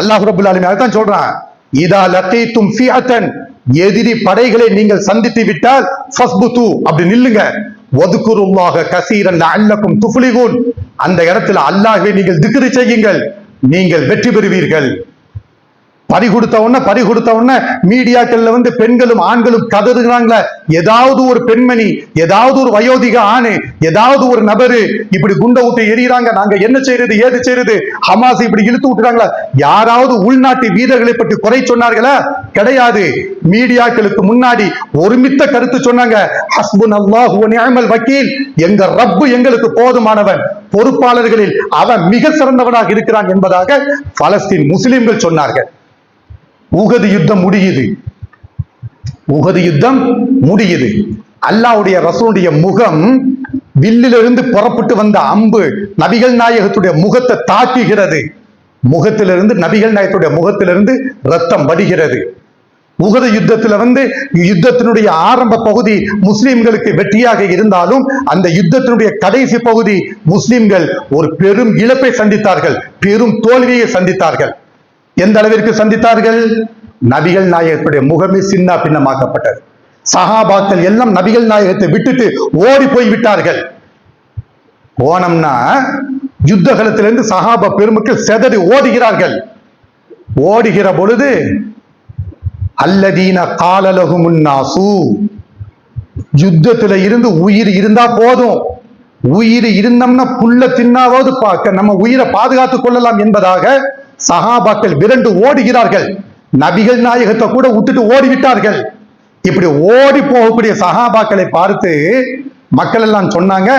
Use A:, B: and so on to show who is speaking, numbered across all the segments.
A: அல்லாஹ் ரபுல் ஆலமீன் அதான் சொல்றான். இதா லத்தீத்தும் ஃபியத்தன் எதிரி படைகளை நீங்கள் சந்தித்து விட்டால் ஃபஸ்புத்து அப்படி நில்லுங்க. ஒதுக்குருவாக கசீரன் அல்லக்கும் துஃபுலிகூன். அந்த இடத்துல அல்லாஹ்வை நீங்கள் திக்ரு செய்யுங்கள். நீங்கள் வெற்றி பெறுவீர்கள். பறி கொடுத்த உடனே பறி கொடுத்த உடனே மீடியாக்கள்ல வந்து பெண்களும் ஆண்களும் கதறுகிறாங்களே. ஏதாவது ஒரு பெண்மணி ஏதாவது ஒரு வயோதிக ஆணு ஏதாவது ஒரு நபரு இப்படி குண்டை விட்டு எரியிறாங்க நாங்க என்ன செய்யறது ஏது செய்யறது ஹமாஸ் இப்படி இழுத்து விட்டுறாங்களா. யாராவது உள்நாட்டு வீரர்களை பற்றி குறை சொன்னார்களா? கிடையாது. மீடியாக்களுக்கு முன்னாடி ஒருமித்த கருத்து சொன்னாங்க. ஹஸ்புன் அல்லாஹு நியமல் வக்கீல். எங்க ரப்பு எங்களுக்கு போதுமானவன். பொறுப்பாளர்களில் அவன் மிக சிறந்தவனாக இருக்கிறான் என்பதாக பலஸ்தீன் முஸ்லிம்கள் சொன்னார்கள். உகது யுத்தம் முடியுது. உகது யுத்தம் முடியுது. அல்லாவுடைய ரசூனுடைய முகம் வில்லிலிருந்து புறப்பட்டு வந்த அம்பு நபிகள் நாயகத்துடைய முகத்தை தாக்குகிறது. முகத்திலிருந்து நபிகள் நாயகத்துடைய முகத்திலிருந்து ரத்தம் வடிகிறது. உகத யுத்தத்துல வந்து யுத்தத்தினுடைய ஆரம்ப பகுதி முஸ்லிம்களுக்கு வெற்றியாக இருந்தாலும் அந்த யுத்தத்தினுடைய கடைசி பகுதி முஸ்லிம்கள் ஒரு பெரும் இழப்பை சந்தித்தார்கள் பெரும் தோல்வியை சந்தித்தார்கள். எந்த அளவிற்கு சந்தித்தார்கள்? நபிகள் நாயகத்துடைய முகமே சின்ன பின்னமாக்கப்பட்டது. சகாபாக்கள் எல்லாம் நபிகள் நாயகத்தை விட்டுட்டு ஓடி போய் விட்டார்கள். ஓணம்னா யுத்த காலத்திலிருந்து சஹாபா பெருமக்கள் செதறி ஓடுகிறார்கள். ஓடுகிற பொழுது அல்லதீன காலலகு முன்னாசு யுத்தத்துல இருந்து உயிர் இருந்தா போதும். உயிர் இருந்தோம்னா புல்ல தின்னாவது பார்க்க நம்ம உயிரை பாதுகாத்துக் கொள்ளலாம் என்பதாக சஹாபாக்கள் விரண்டு ஓடுகிறார்கள். நபிகள் நாயகத்தை கூட விட்டுட்டு ஓடிவிட்டார்கள். இப்படி ஓடி போகக்கூடிய சஹாபாக்களை பார்த்து மக்கள் எல்லாம் சொன்னாங்க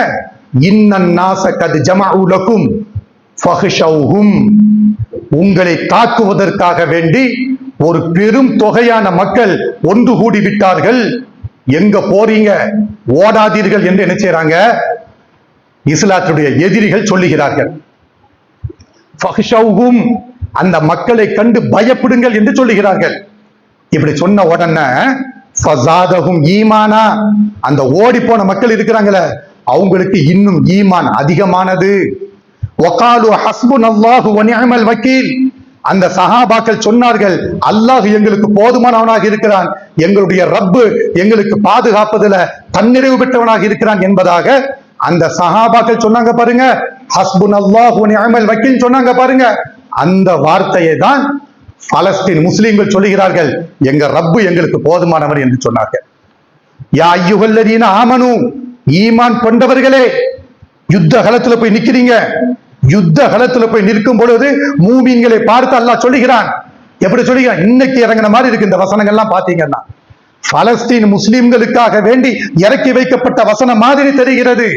A: இன்னன் நாச கது உங்களை தாக்குவதற்காக வேண்டி ஒரு பெரும் தொகையான மக்கள் ஒன்று கூடி விட்டார்கள். எங்க போறீங்க? ஓடாதீர்கள் என்று என்ன செய்யறாங்க இஸ்லாத்துடைய எதிரிகள் சொல்லுகிறார்கள். அந்த மக்களை கண்டு பயப்படுங்கள் என்று சொல்லுகிறார்கள். இப்படி சொன்ன உடனே ஃபசாதகும் ஈமானா. அந்த ஓடி போன மக்கள் இருக்கிறாங்களே அவங்களுக்கு இன்னும் ஈமான் அதிகமானது. ஒகாலு ஹஸ்பு நல்லாஹு நிஅமல் வக்கீல். அந்த சஹாபாக்கள் சொன்னார்கள் அல்லாஹ் எங்களுக்கு போதுமானவனாக இருக்கிறான். எங்களுடைய ரப்பு எங்களுக்கு பாதுகாப்பதுல தன்னிறைவு பெற்றவனாக இருக்கிறான் என்பதாக அந்த சஹாபாக்கள் சொன்னாங்க பாருங்க. ஹஸ்புன் அல்லாஹு நிஅமல் வக்கீல் சொன்னாங்க பாருங்க. அந்த வார்த்தையை தான் பலஸ்தீன் முஸ்லிம்கள் சொல்லுகிறார்கள். எங்க ரப்பு எங்களுக்கு போதுமானவர் என்று சொன்னார்கள். யா ஐயுகல்லதீன ஆமனு ஈமான் கொண்டவர்களே யுத்த களத்துல போய் நிக்கிறீங்க. யுத்த களத்துல போய் நிற்கும் பொழுது மூமீன்களை பார்த்து அல்லாஹ் சொல்லுகிறான். எப்படி சொல்லுகிறான்? இன்னைக்கு இறங்கின மாதிரி இருக்கு இந்த வசனங்கள்லாம் பாத்தீங்கன்னா பலஸ்தீன் முஸ்லிம்களுக்காக வேண்டி இறக்கி வைக்கப்பட்ட வசனம் மாதிரி தெரிகிறது.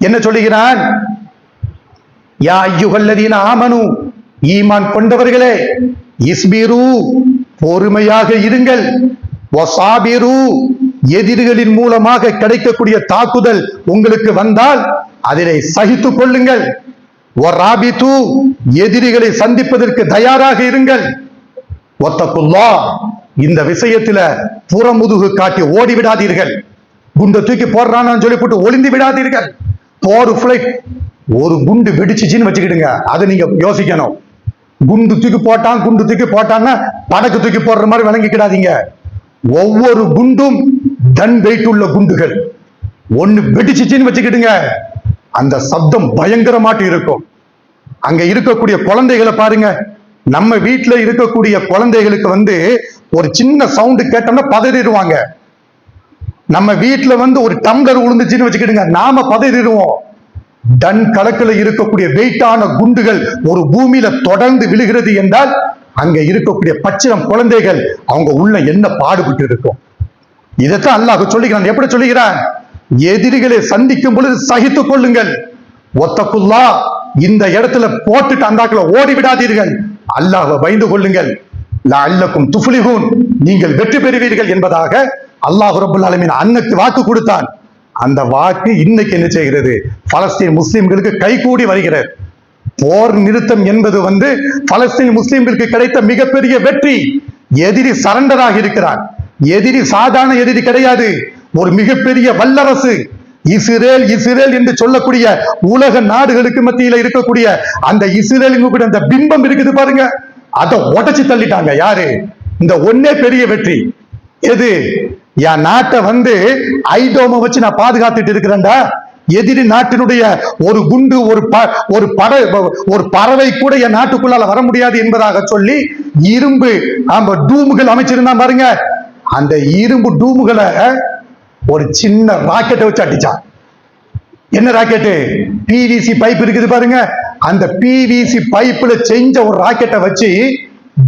A: என்ன சொல்லுகிறான்? யா ஐயுகல்லதீன ஆமனு ஈமான் கொண்டவர்களே இஸ்பிரு பொறுமையாக இருங்கள். ஒசாபிரு எதிரிகளின் மூலமாக கிடைக்கக்கூடிய தாக்குதல் உங்களுக்கு வந்தால் அதனை சகித்துக் கொள்ளுங்கள். ஒராபித்து எதிரிகளை சந்திப்பதற்கு தயாராக இருங்கள். ஒத்தக்குல்லா இந்த விஷயத்துல புறமுதுகு காட்டி ஓடி விடாதீர்கள் குண்டை தூக்கி போடுறான்னு சொல்லி போட்டு ஒளிந்து விடாதீர்கள். போர் ஃபிளைட் ஒரு குண்டு வெடிச்சுச்சின்னு வச்சுக்கிடுங்க. அதை நீங்க யோசிக்கணும். குண்டு தூக்கி போட்டான் குண்டு தூக்கி போட்டான்னா படக்கு தூக்கி போடுற மாதிரி விளங்கிக்கிடாதீங்க. ஒவ்வொரு குண்டும் டன் வெயிட் உள்ள குண்டுகள். ஒண்ணு வெடிச்சுச்சின்னு வச்சுக்கிடுங்க. அந்த சப்தம் பயங்கரமாட்டு இருக்கும். அங்க இருக்கக்கூடிய குழந்தைகளை பாருங்க. நம்ம வீட்டுல இருக்கக்கூடிய குழந்தைகளுக்கு வந்து ஒரு சின்ன சவுண்டு கேட்டோம்னா பதறிடுவாங்க. நம்ம வீட்டுல வந்து ஒரு டம்ளர் உளுந்துச்சின்னு வச்சுக்கிடுங்க. நாம பதறிடுவோம். டன் கணக்கில் இருக்கக்கூடிய வெயிட்டான குண்டுகள் ஒரு பூமியில தொடர்ந்து விழுகிறது என்றால் அங்க இருக்கக்கூடிய பச்சிரம் குழந்தைகள் அவங்க உள்ள என்ன பாடுபட்டு இருக்கும் இதைத்தான் அல்லாஹ் சொல்லுகிறான். எப்படி சொல்லுகிறான்? எதிரிகளை சந்திக்கும் பொழுது சகித்துக் கொள்ளுங்கள். ஒத்தக்குல்லா இந்த இடத்துல போட்டுட்டு அந்தாக்குல ஓடி விடாதீர்கள். அல்லாஹ பயந்து கொள்ளுங்கள். அல்லக்கும் துஃபுலிகூன் நீங்கள் வெற்றி பெறுவீர்கள் என்பதாக அல்லாஹ் ரபுல் ஆலமீன் அன்னைக்கு வாக்கு கொடுத்தான். அந்த வாக்கு இன்னைக்கு என்ன செய்கிறது? பலஸ்தீன் முஸ்லிம்களுக்கு கைகூடி வருகிறது. போர் நிறுத்தம் என்பது வந்து பலஸ்தீன் முஸ்லிம்களுக்கு கிடைத்த மிகப்பெரிய வெற்றி. எதிரி சரண்டராக இருக்கிறான். எதிரி சாதாரண எதிரி கிடையாது. ஒரு மிகப்பெரிய வல்லரசு. இஸ்ரேல் இஸ்ரேல் என்று சொல்லக்கூடிய உலக நாடுகளுக்கு மத்தியில இருக்கக்கூடிய அந்த இஸ்ரேலுக்கு கூட அந்த பிம்பம் இருக்குது பாருங்க. அதை உடச்சி தள்ளிட்டாங்க யாரு? இந்த ஒன்னே பெரிய வெற்றி. எது? என் நாட்டை வந்து ஐடோம வச்சு நான் பாதுகாத்துட்டு இருக்கிறேன்டா. எதிரி நாட்டினுடைய ஒரு குண்டு ஒரு ப- ஒரு படை ஒரு பறவை கூட என் நாட்டுக்குள்ளால வர முடியாது என்பதாக சொல்லி இரும்பு ஆமா டூமுகள் அமைச்சிருந்தான் பாருங்க. அந்த இரும்பு டூமுகளை ஒரு சின்ன ராக்கெட்டை வச்சு அடிச்சான். என்ன ராக்கெட்டு? பிவிசி பைப் இருக்குது பாருங்க. அந்த பிவிசி பைப்ல செஞ்ச ஒரு ராக்கெட்டை வச்சு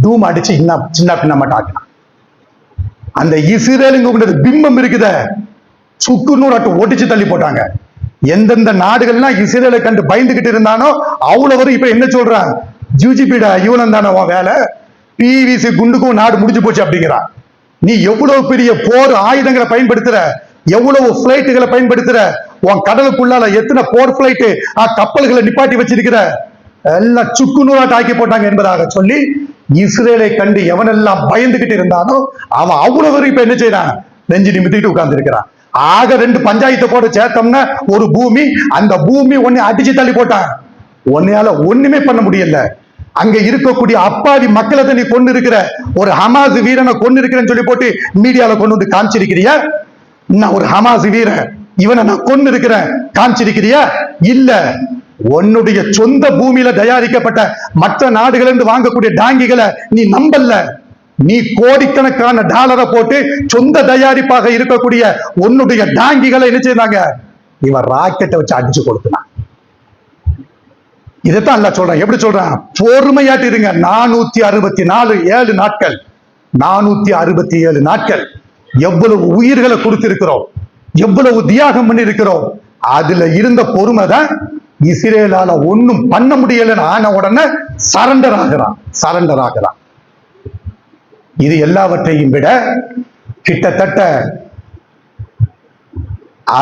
A: டூம் அடிச்சு இன்னும் சின்ன பின்ன மாட்டாங்க அந்த இஸ்ரேலுங்க பிம்பம் இருக்குத. சுக்குநூறாட்டு ஒடிச்சு தள்ளி போட்டாங்க. எந்தெந்த நாடுகள்லாம் இஸ்ரேலை கண்டு பயந்துகிட்டு இருந்தானோ அவ்வளவு வரும் இப்ப என்ன சொல்றான்? ஜூஜிபிடா இவனம் தானே உன் வேலை? பிவிசி குண்டுக்கும் நாடு முடிஞ்சு போச்சு அப்படிங்கிறான். நீ எவ்வளவு பெரிய போர் ஆயுதங்களை பயன்படுத்துற? எவ்வளவு பிளைட்டுகளை பயன்படுத்துற? உன் கடலுக்குள்ளால எத்தனை போர் பிளைட்டு கப்பல்களை நிப்பாட்டி வச்சிருக்கிற? எல்லாம் சுக்கு நூறாட்டு ஆக்கி போட்டாங்க என்பதாக சொல்லி இஸ்ரேலை கண்டு எவனெல்லாம் பயந்துகிட்டு இருந்தானோ அவன் அவ்வளவு வரைக்கும் இப்ப என்ன செய்யறான்? நெஞ்சு நிமித்திட்டு உட்கார்ந்து இருக்கிறான் ஆக ரெண்டு பஞ்சாயத்தை போட்டு சேர்த்தோம்னா ஒரு பூமி அந்த பூமி ஒன்னு அடிச்சு தள்ளி போட்டான். உன்னையால ஒண்ணுமே பண்ண முடியல. அங்க இருக்கக்கூடிய அப்பாவி மக்களை தான் நீ கொண்டு இருக்கிற. ஒரு ஹமாஸ் வீரனை கொண்டு இருக்கிறேன்னு சொல்லி போட்டு மீடியால கொண்டு வந்து காமிச்சிருக்கிறியா? நான் ஒரு ஹமாஸ் வீரன். இவனை நான் கொண்டு இருக்கிறேன். காமிச்சிருக்கிறியா? இல்ல. உன்னுடைய சொந்த பூமியில தயாரிக்கப்பட்ட மற்ற நாடுகளிலிருந்து வாங்கக்கூடிய டாங்கிகளை நீ நம்பல. நீ கோடிக்கணக்கான டாலரை போட்டு சொந்த தயாரிப்பாக இருக்கக்கூடிய உன்னுடைய டாங்கிகளை என்ன செய்தாங்க? இவன் ராக்கெட்டை வச்சு அடிச்சு கொடுத்தான் இதைத்தான் அல்ல சொல்றேன். எப்படி சொல்றான்? பொறுமையாட்டு இருங்க. நானூத்தி அறுபத்தி நாலு ஏழு நாட்கள். நானூத்தி அறுபத்தி ஏழு நாட்கள். எவ்வளவு உயிர்களை கொடுத்திருக்கிறோம்? எவ்வளவு தியாகம் பண்ணி இருக்கிறோம் அதுல இருந்த பொறுமை தான் இஸ்ரேலால ஒண்ணும் பண்ண முடியலன்னு ஆன உடனே சரண்டர் ஆகிறான். சரண்டர் ஆகிறான். இது எல்லாவற்றையும் விட கிட்டத்தட்ட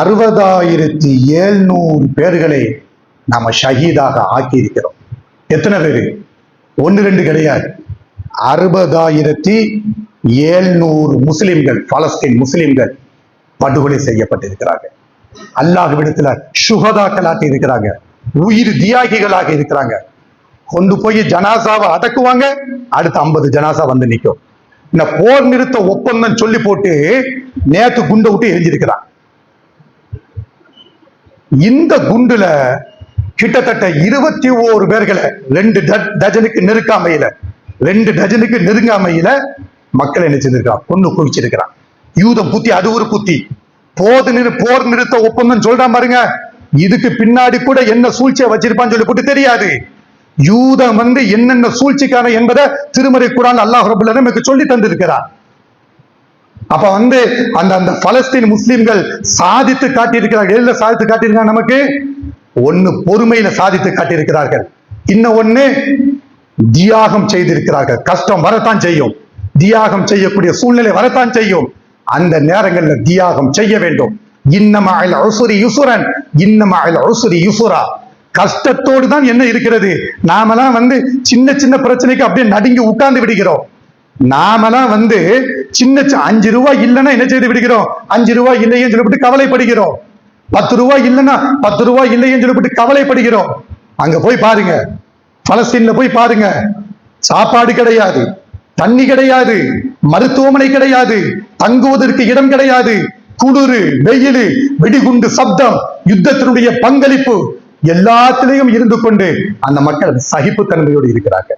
A: அறுபதாயிரத்தி ஏழ்நூறு பேர்களை நாம ஷஹீதாக ஆக்கியிருக்கிறோம். எத்தனை பேரு? ஒன்று ரெண்டு கிடையாது. அறுபதாயிரத்தி ஏழ்நூறு முஸ்லிம்கள் பலஸ்தீன் முஸ்லிம்கள் படுகொலை செய்யப்பட்டிருக்கிறார்கள். அல்லாஹ்விடத்துல சுகதாக்களாக இருக்கிறாங்க உயிர் தியாகிகளாக இருக்கிறாங்க. கொண்டு போய் ஜனாசாவை அடக்குவாங்க. அடுத்து ஐம்பது ஜனாசா வந்து நிற்கும். இந்த போர் நிறுத்த ஒப்பந்தம் சொல்லி போட்டு நேத்து குண்டை விட்டு எரிஞ்சிருக்கிறான். இந்த குண்டுல கிட்டத்தட்ட இருபத்தி ஓரு பேர்களை ரெண்டு டஜனுக்கு நெருக்காமையில ரெண்டு டஜனுக்கு நெருங்காமையில மக்கள் என்ன செஞ்சிருக்கான் பொண்ணு குவிச்சிருக்கிறான். யூதம் புத்தி அது ஒரு புத்தி. போது நிறு போர் நிறுத்த ஒப்பந்தம் சொல்றான் பாருங்க. இதுக்கு பின்னாடி கூட என்ன சூழ்ச்சியை வச்சிருப்பான்னு சொல்லி போட்டு தெரியாது. யூதம் வந்து என்னென்ன சூழ்ச்சிக்கான என்பதை திருமறை குரான் அல்லாஹ் ரபுல்ல நமக்கு சொல்லி தந்திருக்கிறான் அப்ப வந்து அந்த அந்த பலஸ்தீன் முஸ்லிம்கள் சாதித்து காட்டியிருக்கிறார்கள். எதுல சாதித்து காட்டியிருக்காங்க நமக்கு? ஒண்ணு பொறுமையில சாதித்து காட்டியிருக்கிறார்கள். இன்னும் ஒண்ணு தியாகம் செய்திருக்கிறார்கள். கஷ்டம் வரத்தான் செய்யும். தியாகம் செய்யக்கூடிய சூழ்நிலை வரத்தான் செய்யும். அந்த நேரங்கள்ல தியாகம் செய்ய வேண்டும். இன்னமாயில் உசுரி யுசுரன் இன்னமாயில் உசுரி யுசுரா. கஷ்டத்தோடு தான் என்ன இருக்கிறது? நாமெல்லாம் வந்து சின்ன சின்ன பிரச்சனைக்கு அப்படியே நடுங்கி உட்கார்ந்து விடுகிறோம். நாமெல்லாம் வந்து சின்ன சி- அஞ்சு ரூபாய் இல்லைன்னா என்ன செய்து விடுகிறோம்? அஞ்சு ரூபாய் இல்லையேன்னு சொல்லிவிட்டு கவலைப்படுகிறோம். பத்து ரூபாய் இல்லைன்னா பத்து ரூபாய் இல்லையேன்னு சொல்லிவிட்டு கவலைப்படுகிறோம். அங்க போய் பாருங்க. பலஸ்தீன்ல போய் பாருங்க. சாப்பாடு கிடையாது தண்ணி கிடையாது மருத்துவமனை கிடையாது தங்குவதற்கு இடம் கிடையாது. குளிரு வெயிலு வெடிகுண்டு சப்தம் யுத்தத்தினுடைய பங்களிப்பு எல்லாத்திலையும் இருந்து கொண்டு அந்த மக்கள் சகிப்புத்தன்மையோடு இருக்கிறாங்க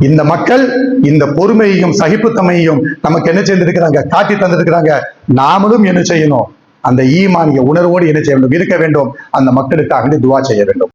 A: இந்த மக்கள் இந்த பொறுமையையும் சகிப்புத்தன்மையையும் நமக்கு என்ன செய்திருக்கிறாங்க? காட்டி தந்திருக்கிறாங்க. நாமளும் என்ன செய்யணும்? அந்த ஈமானிய உணர்வோடு என்ன செய்ய வேண்டும்? இருக்க வேண்டும். அந்த மக்களுக்காக துவா செய்ய வேண்டும்.